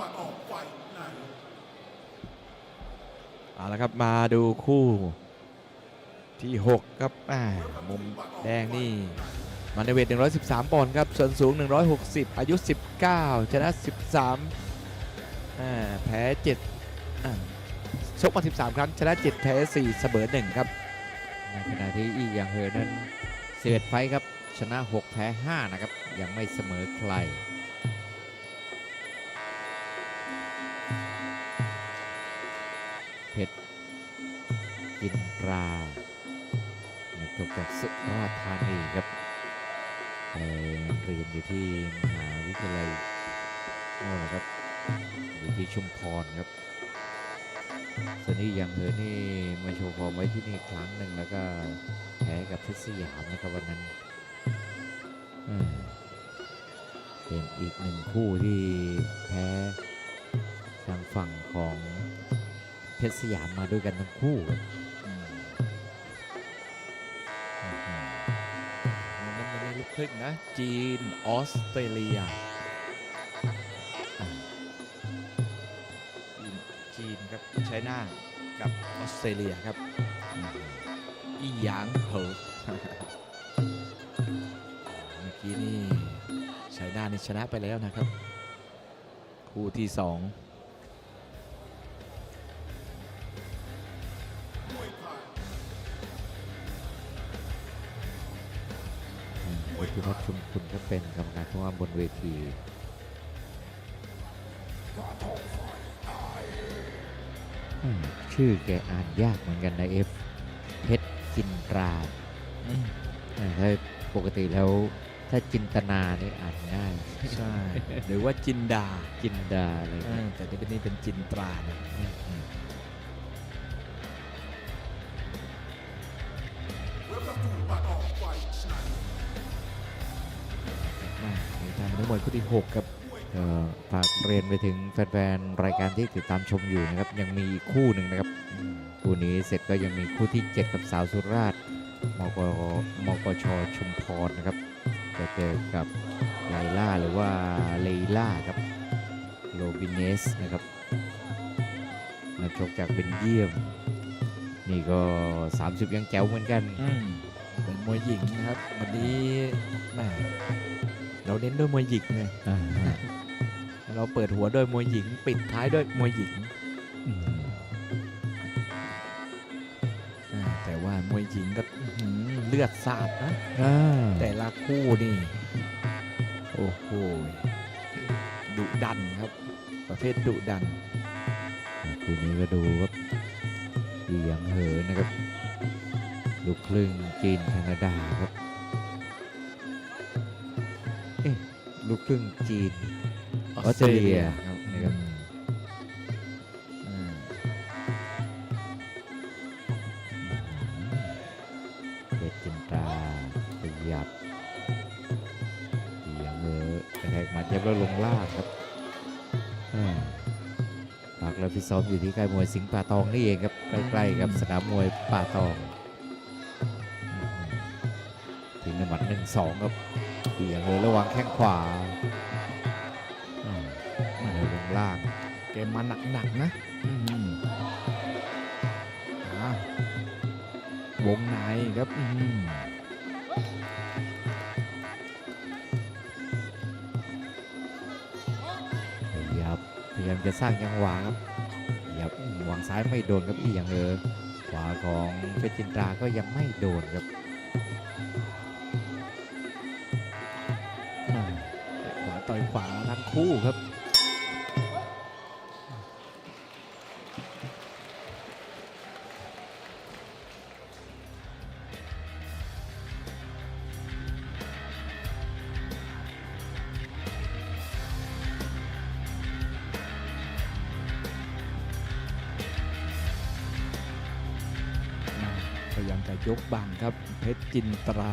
บัตรออกไฟในเอาละครับมาดูคู่ที่ 6 ครับอ่ามุมแดงนี่มันในเวท 113 ปอนด์ครับ ส่วนสูง 160 อายุ 19 ชนะ 13อ่าแพ้7อ่าชกมา 13 ครั้ง ชนะ 7 แพ้ 4 เสมอ 1 ครับ ในขณะที่อีหยางเฮอนั้นเสียดไฟท์ครับ ชนะ 6 แพ้ 5 นะครับ ยังไม่เสมอใคร กินปลานักตกจากสุราษฎร์ธานีครับไปเรียนอยู่ที่มหาวิทยาลัยโน่นนะครับอยู่ที่ชุมพรครับสนนี้ยังเฮอนี่มาโชว์ฟอร์มไว้ที่นี่ครั้งหนึ่งแล้วก็แพ้กับเพชรสยามนะครับวันนั้นเป็นอีกหนึ่งคู่ที่แพ้ทางฝั่งของเพชรสยามมาด้วยกันทั้งคู่ครับ ครึ่งนะ จีน ออสเตรเลีย จีนครับไชน่ากับออสเตรเลียครับ อีหยางเหอเมื่อกี้นี่ไชน่านี่ชนะไปแล้วนะครับ คู่ที่สอง ชุมคุณก็เป็นกรรมการผู้ว่าบนเวทีอืมชื่อแกอ่านยากเหมือนกันนะเอฟเพชรจินตราอืมอ่าถ้าปกติแล้วถ้าจินตนานี่อ่านง่ายใช่ หรือว่าจินดาจินดาอะไรเอเงี้อยแต่นี่เป็นนี่เป็นจินตรานะ นทางนักมวยคู่ที่6ครับฝากเรียนไปถึงแฟนๆ รายการที่ติดตามชมอยู่นะครับ ยังมีอีกคู่หนึ่งนะครับคู่นี้เสร็จก็ยังมีคู่ที่ 7 กับสาวสุราษฎร์มกมกชชุมพรนะครับจะเจอกับไลล่าหรือว่าเลล่าครับโรบินเนสนะครับนักชกจากเบนเยี่ยม นี่ก็ 30 ยังแจ๋วเหมือนกันมเป็นมวยหญิงนะครับ วันนี้แม่ เราเน้นด้วยมวยหญิงไงอ่าเราเปิดหัวด้วยมวยหญิง ปิดท้ายด้วยมวยหญิงอืมอ่าแต่ว่ามวยหญิงก็อื้อหือเลือดสาดนะ อ่าแต่ละคู่นี่ โอ้โหดุดันครับ ประเภทดุดัน คู่นี้ก็ดูครับอีหยังเหอนะครับ ลูกครึ่งจีนแคนาดาครับ ลูกครึ่งจีนออสเตรเลียครับนะครับอืมเด็ดจินตราขยับอีหยังเหอกระแทกหมัดเย็บแล้วลงล่างครับอ่าฝากเราฟิตซ้อมอยู่ที่ค่ายมวยสิงห์ป่าตองนี่เองครับใกล้ๆกับสนามมวยป่าตองอืมถึงในหมัดหนึ่งสองครับ อีหยังเหอระวังแข้งขวามาเลงล่าง เกมมาหนักๆนะอืมอะวงในครับอืมขยับพยายามจะสร้างจังหวะครับขยับวางซ้ายไม่โดนครับอียังเหอขวาของเพชรจินตราก็ยังไม่โดนครับ ขวาทั้งคู่ครับพยายามจะยกบังครับ เพชรจินตรา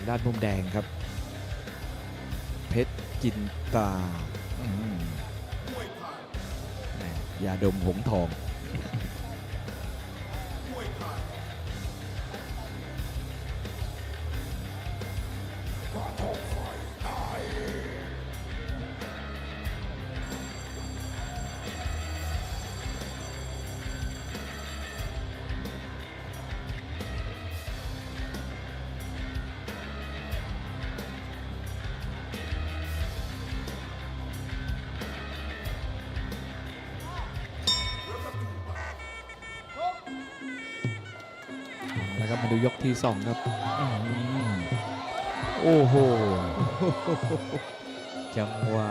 างด้านมุมแดงครับ เพชรจินตาอย่าดมหงส์ทอง ดูยกที่2ครับอืมโอ้โห จังหวะ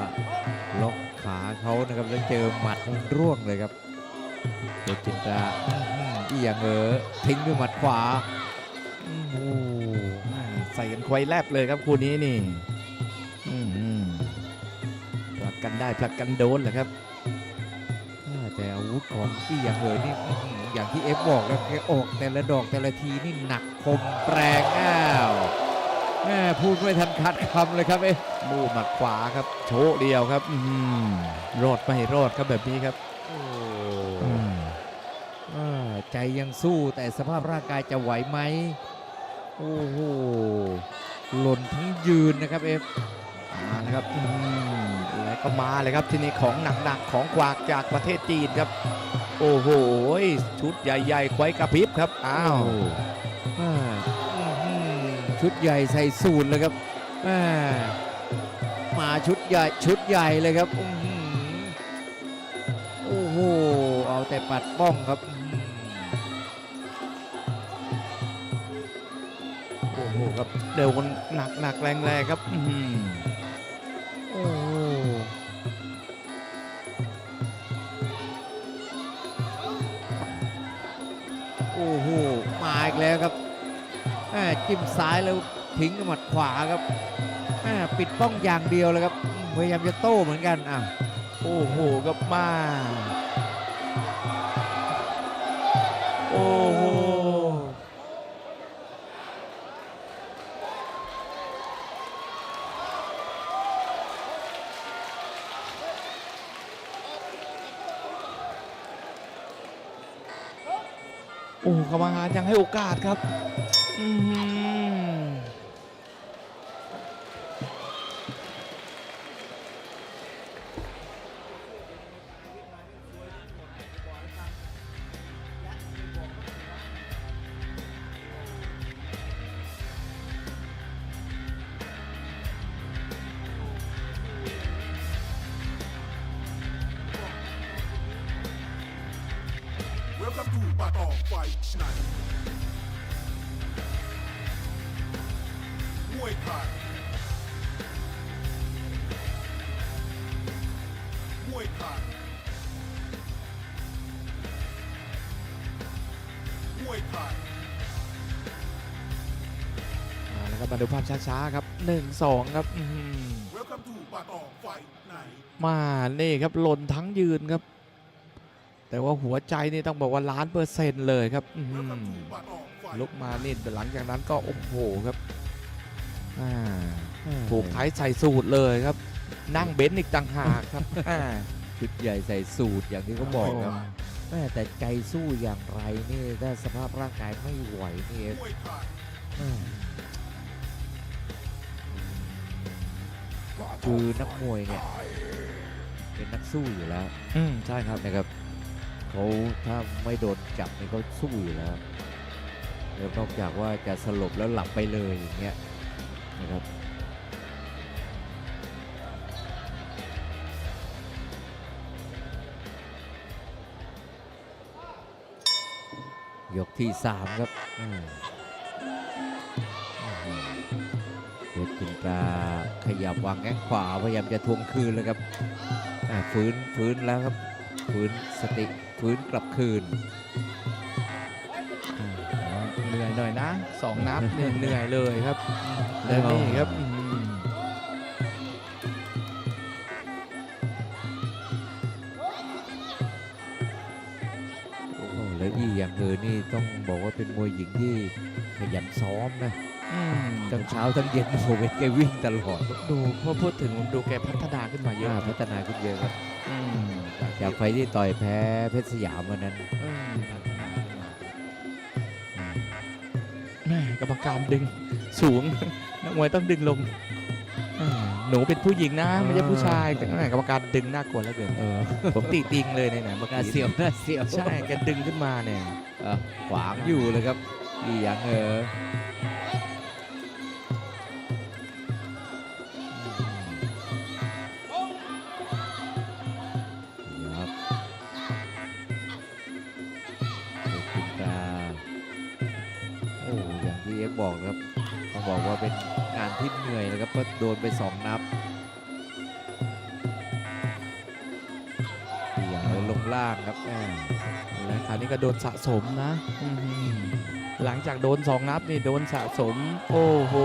ล็อกขาเขานะครับแล้วเจอหมัดร่วงเลยครับเพชรจินดาอื้อหืออีหยังเออทิ้งด้วยหมัดขวาโอ้โหใส่กันควายแลบเลยครับคู่นี้นี่อืมผลักกันได้ผลักกันโดนแหละครับอ่าแต่อาวุธของอีหยังเออนี่ อื้อหืออย่างที่เอฟบอกแล้วแกออกแต่ละดอกแต่ละทีนี่หนักคมแรงอ้าวแม่พูดไม่ทันขาดคำเลยครับเอ๊ะมูหมัดขวาครับ โชว์เดียวครับ อืมรอดไม่รอดครับแบบนี้ครับโอ้อืมอ่าใจยังสู้แต่สภาพร่างกายจะไหวไหมโอ้โหหล่นทั้งยืนนะครับเอฟมาแล้วครับอืมแล้ว ก็มาเลยครับที่นี่ของหนักๆของกวากจากประเทศจีนครับ โอ้โหชุดใหญ่ๆควายกระพริบครับอ้าวอ่าอื้อหือชุดใหญ่ใส่สูตรเลยครับอ่ามาชุดใหญ่ชุดใหญ่เลยครับอื้อหือโอ้โหเอาแต่ปัดป้องครับอื้อหือโอ้โหครับเดี๋ยวคนหนักๆแรงๆครับ อื แล้วครับจิ้มซ้ายแล้วทิ้งหมัดขวาครับปิดป้องอย่างเดียวเลยครับพยายามจะโต้เหมือนกันอะโอ้โหครับมา โอ้โห โอ้กรรมการยังให้โอกาสครับ อือหือ เวลคัมทูปาตองไฟชนะมวยไทยมวยไทยมวยไทยมาแล้วครับมาดูภาพช้าๆครับ 1-2 ครับอื้อหือเวลคัมทูปาตองไฟไหนมานี่ครับหล่นทั้งยืนครับ แต่ว่าหัวใจนี่ต้องบอกว่าล้านเปอร์เซ็นต์เลยครับอื้อเวหืลคัมอทูปาตองไฟลุกมานี่หลังจากนั้นก็โอ้โหครับอ่าถูกไทยใส่สูตรเลยครับ นั่งเบนซ์อีกต่างหากครับอ่าชุดใหญ่ใส่สูตรอย่างที่เขาบอกครับแม่แต่ใจสู้อย่างไรนี่ถ้าสภาพร่างกายไม่ไหวนี่มวยไทยแม่คือนักมวยเนี่ย เป็นนักสู้อยู่แล้ว อืมใช่ครับนะครับ เขาถ้าไม่โดนจับนี่เขาสู้อยู่แล้วแล้วนอกจากว่าจะสลบแล้วหลับไปเลยอย่างเงี้ยนะครับยกที่สามครับเพชรจินตราขยับวางแข้งขวาพยายามจะทวงคืนเลยครับฟื้นฟื้นแล้วครับ ฟื้นสติ ฟื้นกลับคืนเหนื่อยหน่อยนะสองนับเนี่ยเหนื่อยเลยครับแล้วนี่ครับอื้อหือโอ้โหแล้วอีอย่างเธอนี่ต้องบอกว่าเป็นมวยหญิงที่ขยันซ้อมนะอืมทั้งเช้าทั้งเย็นโอเวทแกวิ่งตลอดดูพอพูดถึงผมดูแกพัฒนาขึ้นมาเยอะอ่าพัฒนาขึ้นเยอะครับอืม จากไฟที่ต่อยแพ้เพชรสยามวันนั้นอืมแม่กรรมการดึงสูงนักมวยต้องดึงลงอ่าหนูเป็นผู้หญิงนะไม่ใช่ผู้ชายแต่แม่กรรมการดึงน่ากลัวแล้วเกินเออผมตีติงเลยเนี่ยนะเมื่อน่ากี้เสียวน่าเสียวใช่แกดึงขึ้นมาเนี่ยอะขวางอยู่เลยครับอีหยังเออ ที่เอ็กบอกนะครับต้องบอกว่าเป็นงานที่เหนื่อยนะครับเพราะโดนไปสองนับอีหยังเลยลงล่างครับแม่และคราวนี้ก็โดนสะสมนะอืมหลังจากโดนสองนับนี่โดนสะสม โอ้โห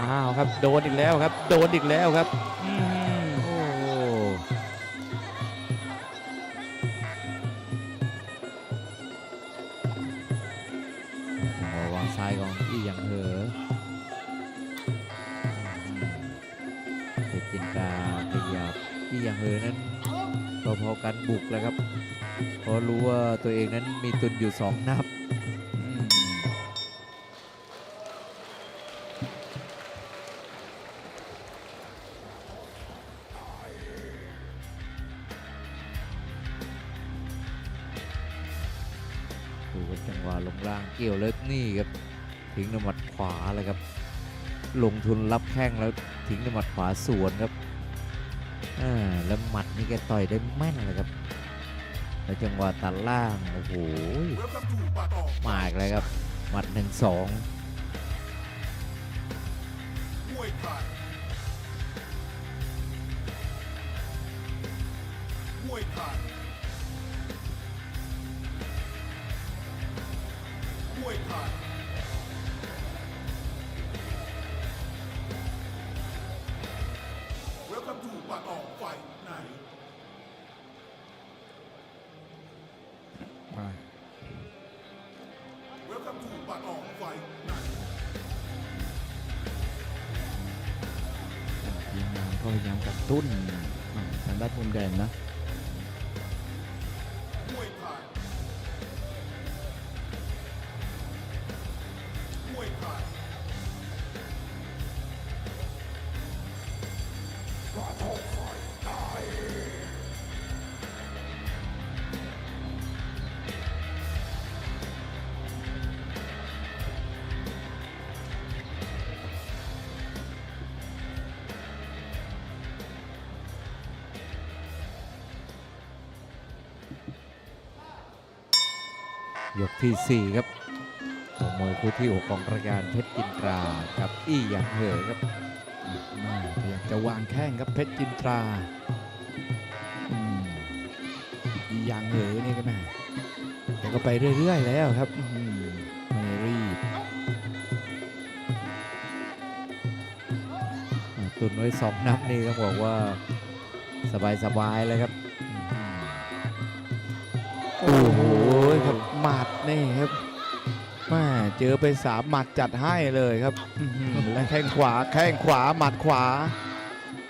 อ้าวครับโดนอีกแล้วครับ โดนอีกแล้วครับ นั้นพอๆกันบุกแล้วครับ เพราะรู้ว่าตัวเองนั้นมีตุนอยู่สองนับดูครับจังหวะลงล่างเกี่ยวแล้วนี่ครับ ทิ้งด้วยหมัดขวาเลยครับ ลงทุนรับแข้งแล้วทิ้งด้วยหมัดขวาสวนครับ หมัดนี่แกต่อยได้แม่นเลยครับแล้วจังหวะตัดล่างโอ้โหมาอีกเลยครับหมัดหนึ่งสองมวยไทย ทุนทางด้านมุมแดงนะ มวยไทย ยกที่สี่ครับของมวยคู่ที่หกของรายการเพชรจินตรากับอี้หยังเหอครับมาพยายามจะวางแข้งครับเพชรจินตราอืมอีกอย่างเหยนี่ก็แม่แต่ก็ไปเรื่อย ๆ แล้วครับอื้อหือไม่รีบอ่าตุนไว้สองนับนี่ต้องบอกว่าสบายๆเลยครับโอ้โหครับ หมัดนี่ครับแมาเจอไปสามหมัดจัดให้เลยครับอื้อหือและแข้งขวาแข้งขวาหมัดขวา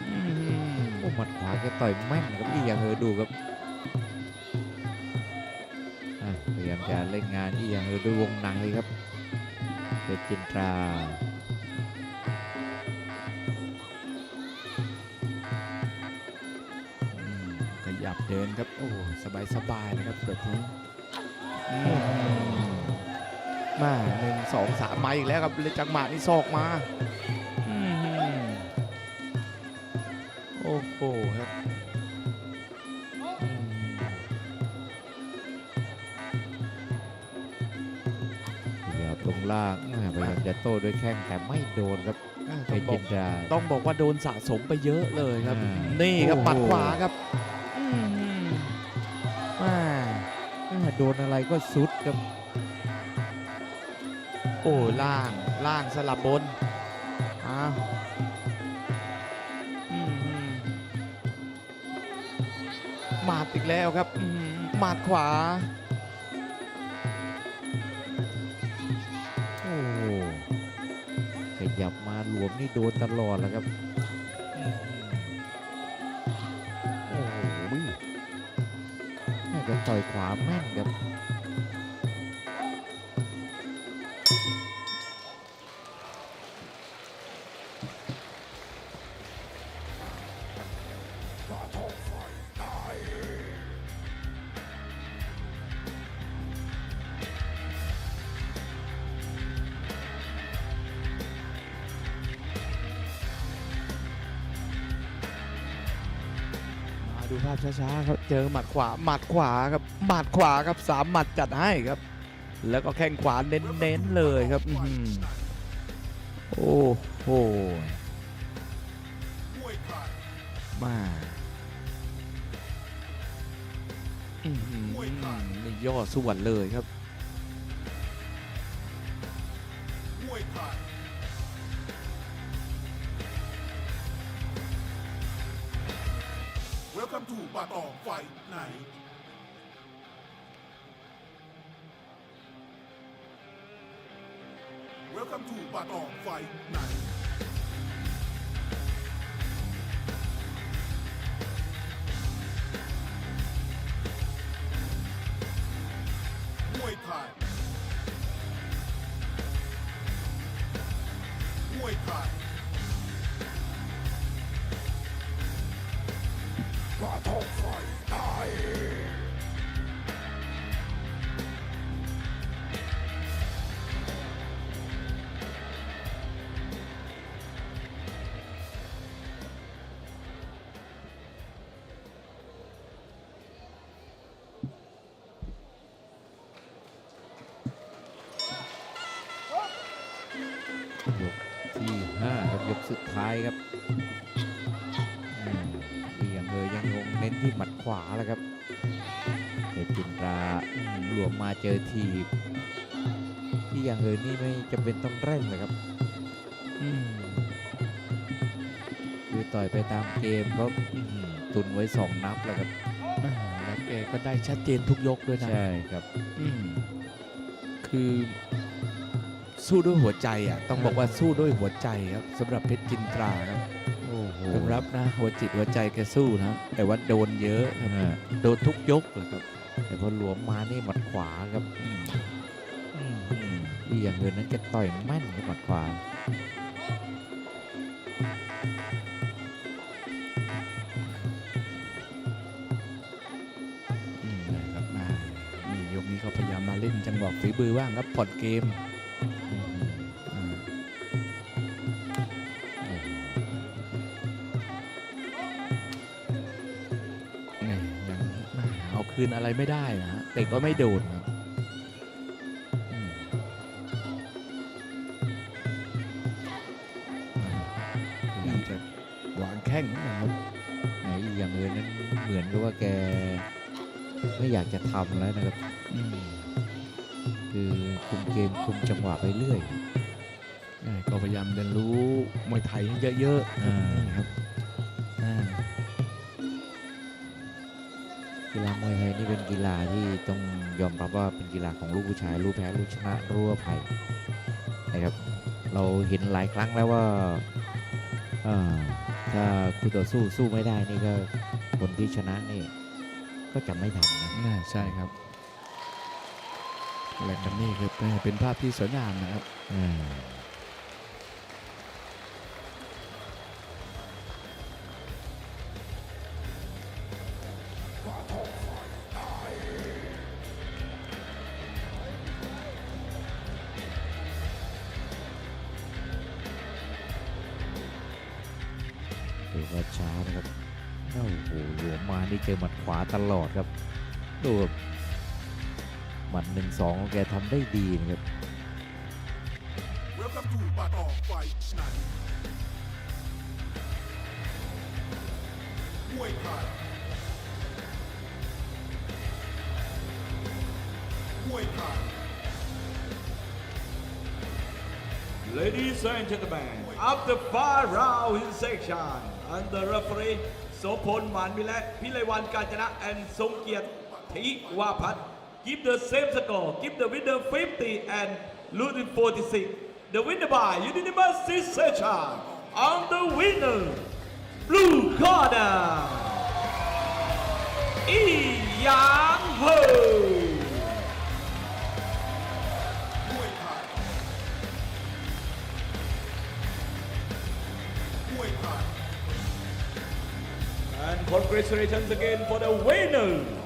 อื้อหือโอ้หมัดขวาแกต่อยแม่นครับอี้หยังเหอดูครับอะพยายามจะเล่นงานอี้หยังเหอด้วยวงในครับเพชรจินตราอืมขยับเดินครับ โอ้สบายสบายๆนะครับแบบนี้อื มมาหนึ่งสองสามมาอีกแล้วครับเลยจังหวะนี้ศอกมาอืมโอ้โหครับอืมพยายามตรงล่างอ่าพยายามจะโต้ด้วยแข้งแต่ไม่โดนครับอ่าเพต้อชงรบอจิกนตราต้องบอกว่าโดนสะสมไปเยอะเลยครับอ่านี่ครับโอ้โหปัดขวาครับ โดนอะไรก็สุดครับ โอ้ล่างล่างสลับบนอ้าวอืมหมาดอีกแล้วครับหมาดขวาโอ้โหยับมาหลวมนี่โดนตลอดแล้วครับ ต่อยขวาแม่นครับ ภาพช้าๆครับเจอหมัดขวาหมัดขวาครับหมัดขวาครับสามหมัดจัดให้ครับ แล้วก็แข้งขวาเน้นๆเลยครับโอ้โหมาอื้อหือนี่ย่อส่วนเลยครับ องไฟไหน Welcome to ปาตายครับอืมอีกอย่างเลยยังคงเน้นที่หมัดขวาแล้วครับเพชรจินตราอืมหลวมมาเจอทีบที่อย่างเลยนี่ไม่จำเป็นต้องเร่งเลยครับอืมคือต่อยไปตามเกมเพราะอื้อหือตุนไว้สองนับแล้วครับอ่าแล้วแกก็ได้ชัดเจนทุกยกด้วยนะใช่ครับอืมคือ สู้ด้วยหัวใจอะต้องบอกว่าสู้ด้วยหัวใจครับสำหรับเพชรจินตราครับโอ้โหยอมรับนะหัวจิตหัวใจแกสู้นะแต่ว่าโดนเยอะครับอ่าโดนทุกยกเลยครับ แต่พอหลวมมานี่หมัดขวาครับอืมอืมอีกอย่างเลยนั้นจะต่อยแม่นกับหมัดขวา อืมนะครับมานี่ยกนี้เขาพยายามมาเล่นจังหวะฝีมือบ้างครับผ่อนเกม คืนอะไรไม่ได้นะฮะเตะก็ไม่โดนครับอืมพยายามจะวางแข้งนะครับไหนอีกอย่างเลยนั้นเหมือนกับว่าแกไม่อยากจะทำแล้วนะครับ อืมคือคุมเกมคุมจังหวะไปเรื่อยเอ่อก็พยายามเรียนรู้มวยไทยให้เยอะๆอ่านี่ครับ กีฬามวยไทยนี่เป็นกีฬาที่ต้องยอมรับว่าเป็นกีฬาของลูกผู้ชายรู้แพ้รู้ชนะรู้อภัยนะครับ เราเห็นหลายครั้งแล้วว่าอ่าถ้าคู่ต่อสู้สู้ไม่ได้นี่ก็คนที่ชนะนี่ก็จะไม่ทำนะน่าใช่ครับอะไรกันนี่คือเป็นภาพที่สวยงามนะครับ นี่เจอหมัดขวาตลอดครับดูแบบหมัดหนึ่งสองของแกทำได้ดีนะครับ Welcome to ปาตองไฟไหนมวยไทยมวยไทย Ladies and gentlemen, after five round in section, and the referee โสพลหวานมิและพิไลวันกาญจนะแอนทรงเกียรติทิวาพัฒน์ give the same score. Give the winner 50 and losing 46 the winner by unanimous decision. On the winner blue corner อีหยางเฮอ Congratulations again for the winner.